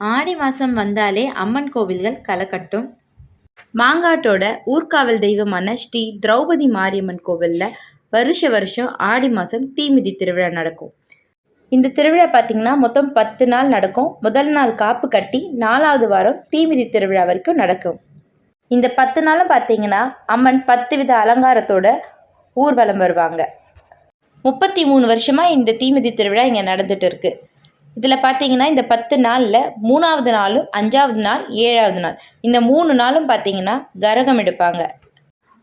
ஆடி மாதம் வந்தாலே அம்மன் கோவில்கள் கலக்கட்டும். மாங்காட்டோட ஊர்காவல் தெய்வமான ஸ்ரீ திரௌபதி மாரியம்மன் கோவிலில் வருஷ வருஷம் ஆடி மாதம் தீமிதி திருவிழா நடக்கும். இந்த திருவிழா பார்த்திங்கன்னா மொத்தம் பத்து நாள் நடக்கும். முதல் நாள் காப்பு கட்டி நாலாவது வாரம் தீமிதி திருவிழா வரைக்கும் நடக்கும். இந்த பத்து நாளும் பார்த்தீங்கன்னா அம்மன் பத்து வித அலங்காரத்தோட ஊர்வலம் வருவாங்க. முப்பத்தி மூணு வருஷமாக இந்த தீமிதி திருவிழா இங்கே நடந்துட்டு இருக்குது இதில் பார்த்தீங்கன்னா இந்த பத்து நாளில் மூணாவது நாளும் அஞ்சாவது நாள் ஏழாவது நாள். இந்த மூணு நாளும் பார்த்தீங்கன்னா கரகம் எடுப்பாங்க.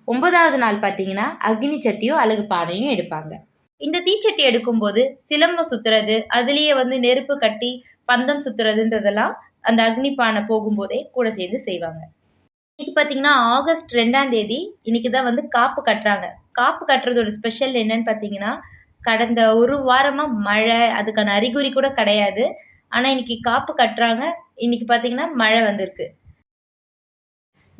ஒன்பதாவது நாள் பார்த்தீங்கன்னா அக்னி சட்டியும் அழகு பானையும் எடுப்பாங்க. இந்த தீச்சட்டி எடுக்கும்போது சிலம்பம் சுத்துறது அதுலேயே வந்து நெருப்பு கட்டி பந்தம் சுத்துறதுன்றதெல்லாம் அந்த அக்னி பானை போகும்போதே கூட சேர்ந்து செய்வாங்க. இன்னைக்கு பார்த்தீங்கன்னா ஆகஸ்ட் ரெண்டாம் தேதி இன்னைக்கு தான் வந்து காப்பு கட்டுறாங்க. காப்பு கட்டுறதோட ஸ்பெஷல் என்னன்னு பார்த்தீங்கன்னா கடந்த ஒரு வாரமாக மழை அதுக்கான அறிகுறி கூட கிடையாது. ஆனால் இன்னைக்கு காப்பு கட்டுறாங்க. இன்னைக்கு பார்த்தீங்கன்னா மழை வந்திருக்கு.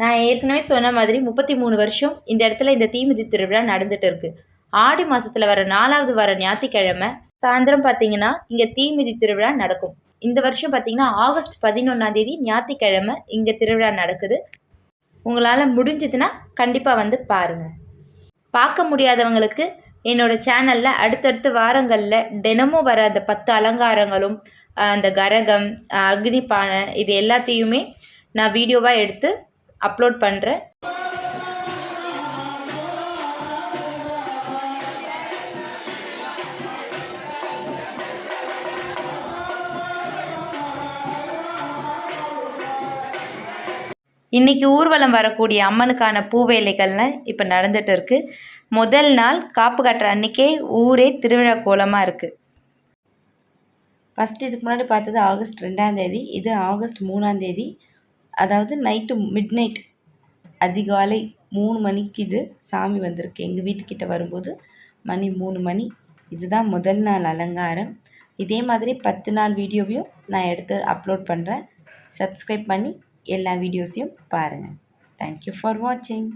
நான் ஏற்கனவே சொன்ன மாதிரி முப்பத்தி மூணு வருஷம் இந்த இடத்துல இந்த தீமிதி திருவிழா நடந்துட்டு இருக்கு. ஆடி மாசத்துல வர நாலாவது வர ஞாயிற்றுக்கிழமை சாயந்தரம் பார்த்தீங்கன்னா இங்கே தீமிதி திருவிழா நடக்கும். இந்த வருஷம் பார்த்தீங்கன்னா ஆகஸ்ட் பதினொன்றாம் தேதி ஞாயிற்றுக்கிழமை இங்கே திருவிழா நடக்குது. உங்களால் முடிஞ்சதுன்னா கண்டிப்பாக வந்து பாருங்கள் பார்க்க முடியாதவங்களுக்கு என்னோடய சேனலில் அடுத்தடுத்த வாரங்களில் தினமும் வர அந்த பத்து அலங்காரங்களும் அந்த கரகம் அக்னி பானை இது எல்லாத்தையுமே நான் வீடியோவாக எடுத்து அப்லோட் பண்ணுறேன் இன்னைக்கு ஊர்வலம் வரக்கூடிய அம்மனுக்கான பூவேலைகள்லாம் இப்போ நடந்துட்டு இருக்கு. முதல் நாள் காப்பு கட்டுற அன்னைக்கே ஊரே திருவிழா கோலமாக இருக்கு. ஃபஸ்ட் இதுக்கு முன்னாடி பார்த்தது ஆகஸ்ட் ரெண்டாந்தேதி இது ஆகஸ்ட் மூணாந்தேதி அதாவது நைட்டு மிட் நைட் அதிகாலை மூணு மணிக்கு இது சாமி வந்திருக்கு. எங்கள் வீட்டுக்கிட்ட வரும்போது மணி மூணு மணி. இதுதான் முதல் நாள் அலங்காரம். இதே மாதிரி பத்து நாள் வீடியோவையும் நான் எடுத்து அப்லோட் பண்ணுறேன் சப்ஸ்கிரைப் பண்ணி எல்லா வீடியோஸையும் பாருங்கள் தேங்க்யூ ஃபார் வாட்சிங்